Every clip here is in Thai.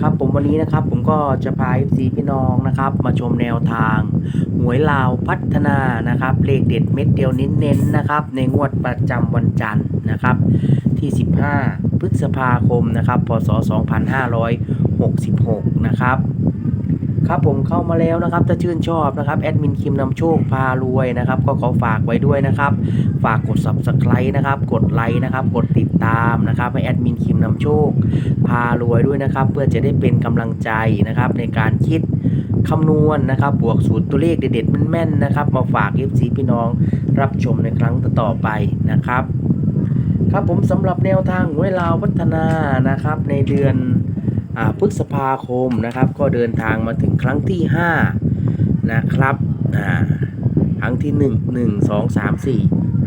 ครับผมวันนี้นะครับผมก็จะพา FC พี่น้องนะครับ มาชมแนวทางหวยลาวพัฒนานะครับเลขเด็ดเม็ดเดียวเน้นๆนะครับ ในงวดประจำวันจันทร์นะครับ ที่ 15 พฤษภาคมนะครับพศ 2566 นะครับ ครับผมเข้ามาแล้วนะครับถ้าชื่นชอบนะครับแอดมินคิมนำโชคพารวยนะครับ ก็ขอฝากไว้ด้วยนะครับ ฝากกด subscribe นะครับ กดไลค์นะครับ กดติดตามนะครับให้แอดมินคิมนำโชคพารวยด้วยนะครับ เพื่อจะได้เป็นกำลังใจนะครับ ในการคิดคำนวณนะครับ บวกสูตรตัวเลขเด็ดๆแม่นๆนะครับ มาฝาก FC พี่น้องรับชมในครั้งต่อไปนะครับ ครับผมสำหรับแนวทางหวยลาวพัฒนานะครับ ในเดือน พฤษภาคมนะครับ ก็เดินทางมาถึงครั้งที่ 5 นะครับอ่าครั้งที่ 1 1 2 3 4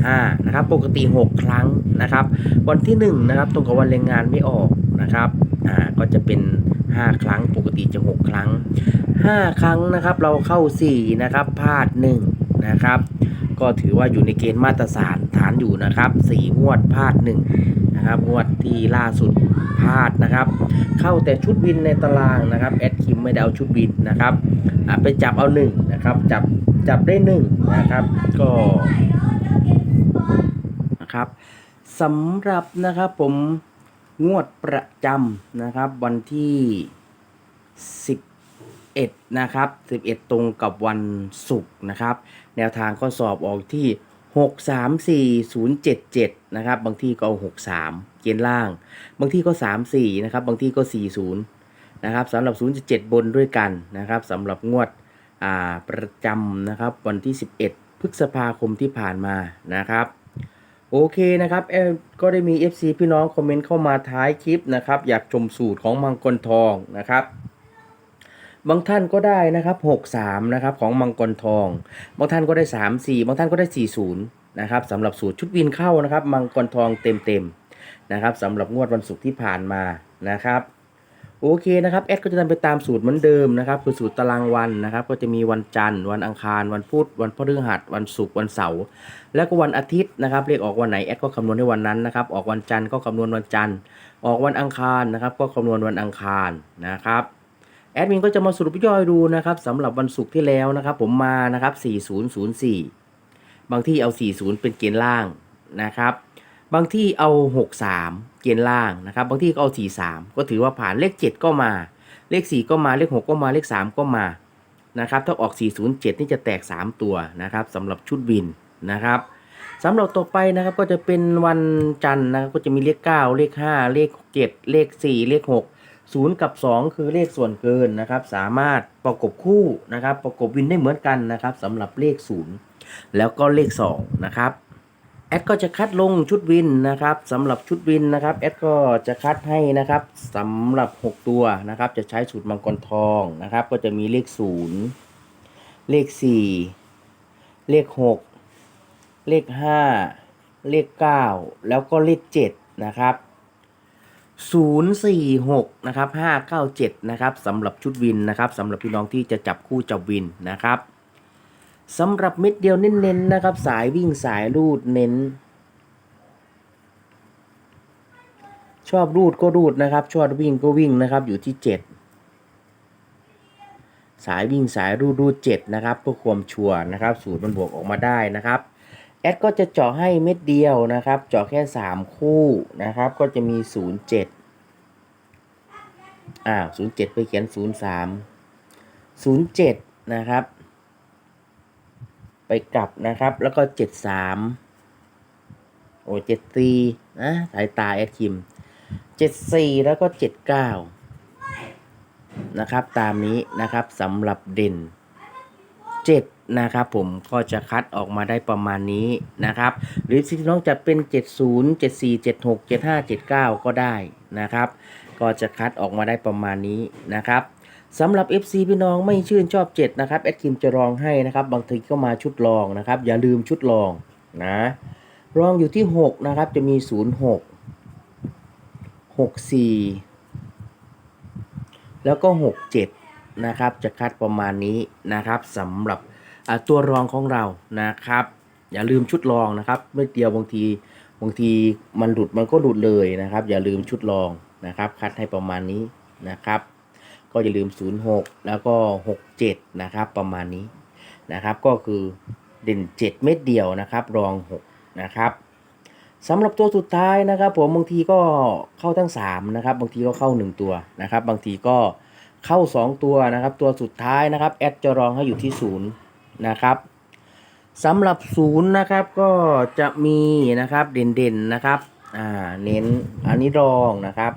5นะครับปกติ 6 ครั้งนะครับ วันที่1นะครับตรงกับวันแรงงานไม่ออกนะครับอ่าก็จะเป็น 5 ครั้งปกติจะ 6 ครั้ง 5 ครั้งนะครับเราเข้า 4 นะครับพลาด 1 นะครับ ก็ถือว่าอยู่ในเกณฑ์มาตรฐานฐานอยู่นะครับ 4 งวดพลาด1นะครับงวดที่ล่าสุด ลาดนะครับ เข้าแต่ชุดวินในตารางนะครับแอดคิมไม่ได้เอาชุดวินนะครับไปจับเอาหนึ่งนะครับจับจับได้หนึ่งนะครับก็นะครับสำหรับนะครับผมงวดประจำนะครับวันที่ 11 นะครับ 11 ตรงกับวันศุกร์นะครับ แนวทางข้อสอบออกที่ 634077นะครับ บางที่ก็เอา63เกณฑ์ล่าง บางที่ก็34นะครับ บางที่ก็40นะครับสำหรับ0.7บนด้วยกันนะครับสำหรับงวดอ่าประจำนะครับวันที่11พฤษภาคมที่ผ่านมานะครับโอเคนะครับเอ่อก็ได้มี FC พี่น้องคอมเมนต์เข้ามาท้ายคลิปนะครับ อยากชมสูตรของมังกรทองนะครับ บางท่านก็ได้นะครับ63นะครับของมังกรทอง บางท่านก็ได้ 34 บางท่านก็ได้ 40นะครับสำหรับสูตรชุดวินเข้านะครับ มังกรทองเต็มๆนะครับสำหรับงวดวันศุกร์ที่ผ่านมานะครับโอเคนะครับแอดก็จะทำไปตามสูตรเหมือนเดิมนะครับคือสูตรตารางวันนะครับ ก็จะมีวันจันทร์ วันอังคาร วันพุธวันพฤหัสวันศุกร์วันเสาร์แล้วก็วันอาทิตย์นะครับเลขออกวันไหนแอดก็คำนวณให้วันนั้นนะครับออกวันจันทร์ก็คำนวณวันจันทร์ ออกวันอังคารนะครับ ก็คำนวณวันอังคารนะครับ แอดมินก็จะมาสรุปย่อยดูนะครับสำหรับวันศุกร์ที่แล้วนะครับผมมานะครับ 4004 บางที่เอา 40 เป็นเกณฑ์ล่างนะครับ บางที่เอา 63 เกณฑ์ล่างนะครับ บางที่ก็เอา 43 ก็ถือว่าผ่านเลข 7 ก็มา เลข 4 ก็มาเลข 6 ก็มาเลข 3 ก็มานะครับถ้าออก 407 นี่จะแตก 3 ตัวนะครับสำหรับชุดวินนะครับสำหรับต่อไปนะครับก็จะเป็นวันจันทร์นะครับก็จะมีเลข 9 เลข 5 เลข 7 เลข 4 เลข 6 0 กับ 2 คือเลขส่วนเกินนะครับ สามารถประกบคู่นะครับ ประกบวินได้เหมือนกันนะครับสำหรับเลข 0 แล้วก็เลข 2 นะครับแอดก็จะคัดลงชุดวินนะครับสำหรับชุดวินนะครับแอดก็จะคัดให้นะครับสำหรับ 6 ตัวนะครับ จะใช้สูตรมังกรทองนะครับ ก็จะมีเลข 0 เลข 4 เลข 6 เลข 5 เลข 9 แล้วก็เลข 7 นะครับ 046นะครับ597นะครับสำหรับชุดวินนะครับสำหรับพี่น้องที่จะจับคู่จับวินนะครับสำหรับเม็ดเดียวเน้นๆนะครับ สายวิ่งสายรูดเน้น ชอบรูดก็รูดนะครับ ชอบวิ่งก็วิ่งนะครับอยู่ที่ 7 สายวิ่งสายรูดรูด7นะครับเพื่อความชัวร์นะครับ สูตรมันบวกออกมาได้นะครับ แอดก็จะเจาะให้เม็ดเดียวนะครับ เจาะแค่ 3 คู่นะครับ ก็จะมี 07อ้าว07 ไปเขียน 03 07 นะครับ ไปกลับนะครับ แล้วก็ 73 โอ้74นะสายตาแอดคิม 74 แล้วก็ 79 นะครับ ตามนี้นะครับสำหรับเด่น 7 นะครับผมก็จะคัดออกมาได้ประมาณนี้นะครับ หรือที่น้องจะเป็น 70 74 76 75 79 ก็ได้นะครับ ก็จะคัดออกมาได้ประมาณนี้นะครับสำหรับ FC พี่น้องไม่ชื่นชอบ7นะครับแอดคิมจะรองให้นะครับบางทีก็มาชุดรองนะครับ อย่าลืมชุดรองนะรองอยู่ที่ 6 นะครับ จะมี 0 6 6 4 แล้วก็ 6 7นะครับจะคัดประมาณนี้นะครับสำหรับ ตัวรองของเรานะครับ อย่าลืมชุดรองนะครับเมื่อเดียวบางทีบางทีมันหลุดมันก็หลุดเลยนะครับ อย่าลืมชุดรองนะครับ คัดให้ประมาณนี้นะครับ ก็อย่าลืม 06 แล้วก็ 67 นะครับประมาณนี้นะครับ ก็คือเด่น 7 เม็ดเดียวนะครับ รอง 6 นะครับสำหรับตัวสุดท้ายนะครับ ผมบางทีก็เข้าทั้ง 3 นะครับ บางทีก็เข้า 1 ตัวนะครับ บางทีก็เข้า 2 ตัวนะครับ ตัวสุดท้ายนะครับ แอดจะรองให้อยู่ที่ 0 นะครับสำหรับ0นะครับก็จะมีนะครับเด่นๆนะครับอ่าเน้นอันนี้รองนะครับ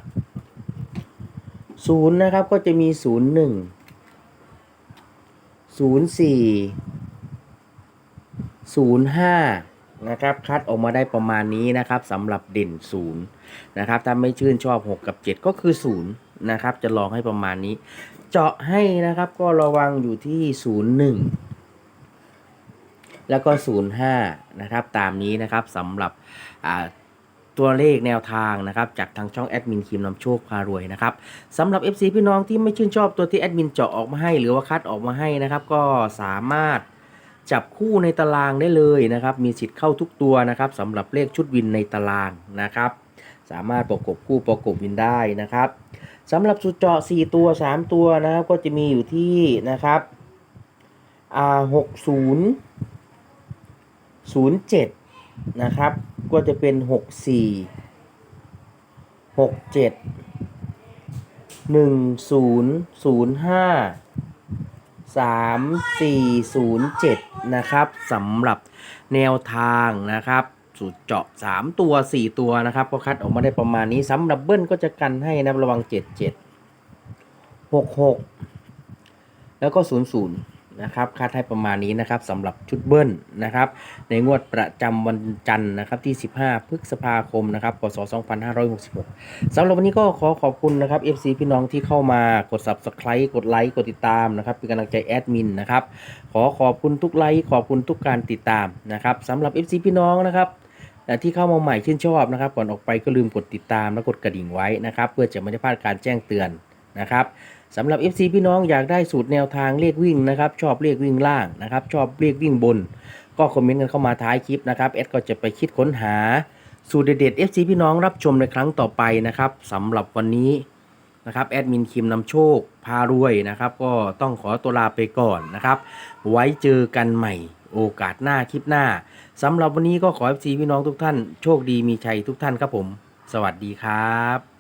ศูนย์นะครับก็จะมีศูนย์หนึ่งศูนย์สี่ศูนย์ห้านะครับคัดออกมาได้ประมาณนี้นะครับสำหรับเด่นศูนย์นะครับถ้าไม่ชื่นชอบ 6 กับ 7 ก็คือศูนย์นะครับจะลองให้ประมาณนี้ เจาะให้นะครับก็ระวังอยู่ที่ศูนย์หนึ่ง แล้วก็ศูนย์ห้านะครับ ตามนี้นะครับสำหรับตัวเลขแนวทางนะครับจากทางช่องแอดมินคิมนำโชคพารวยนะครับสำหรับ FC พี่น้องที่ไม่ชื่นชอบตัวที่แอดมินเจาะออกมาให้ หรือว่าคัดออกมาให้นะครับ ก็สามารถจับคู่ในตารางได้เลยนะครับ มีสิทธิ์เข้าทุกตัวนะครับสำหรับเลขชุดวินในตารางนะครับ สามารถประกบคู่ประกบวินได้นะครับสำหรับสุดเจาะ 4 ตัว 3 ตัวนะครับก็จะมีอยู่ที่นะครับอ่า60 07 นะครับ ก็จะเป็น 6 4 6 7 1 0 0 5 3 4 0 7 นะครับสำหรับแนวทางนะครับสูตรเจาะ 3 ตัว 4 ตัวนะครับ ก็คัดออกมาได้ประมาณนี้สำหรับเบิ้ลก็จะกันให้นะระวัง 7 7 6 6 แล้วก็ 0 0 นะครับคาดให้ประมาณนี้นะครับสำหรับชุดเบิ้ลนะครับ ในงวดประจำวันจันทร์นะครับที่ 15 พฤษภาคมนะครับพศ 2566สำหรับวันนี้ก็ขอขอบคุณนะครับ FC พี่น้องที่เข้ามากด Subscribe กดไลค์กดติดตามนะครับเป็นกำลังใจแอดมินนะครับขอขอบคุณทุกไลค์ขอบคุณทุกการติดตามนะครับสำหรับ FC พี่น้องนะครับที่เข้ามาใหม่ชื่นชอบนะครับก่อนออกไปก็ลืมกดติดตามและกดกระดิ่งไว้นะครับ เพื่อจะไม่ได้พลาดการแจ้งเตือนนะครับ สำหรับ FC พี่น้องอยากได้สูตรแนวทางเลขวิ่งนะครับชอบเลขวิ่งล่างนะครับชอบเลขวิ่งบน ก็คอมเมนต์กันเข้ามาท้ายคลิปนะครับแอดก็จะไปคิดค้นหาสูตรเด็ดๆ FC พี่น้องรับชมในครั้งต่อไปนะครับสำหรับวันนี้นะครับแอดมินคิมนำโชคพารวยนะครับ ก็ต้องขอตัวลาไปก่อนนะครับ ไว้เจอกันใหม่โอกาสหน้าคลิปหน้าสำหรับวันนี้ก็ขอ FC พี่น้องทุกท่านโชคดีมีชัยทุกท่านครับผม สวัสดีครับ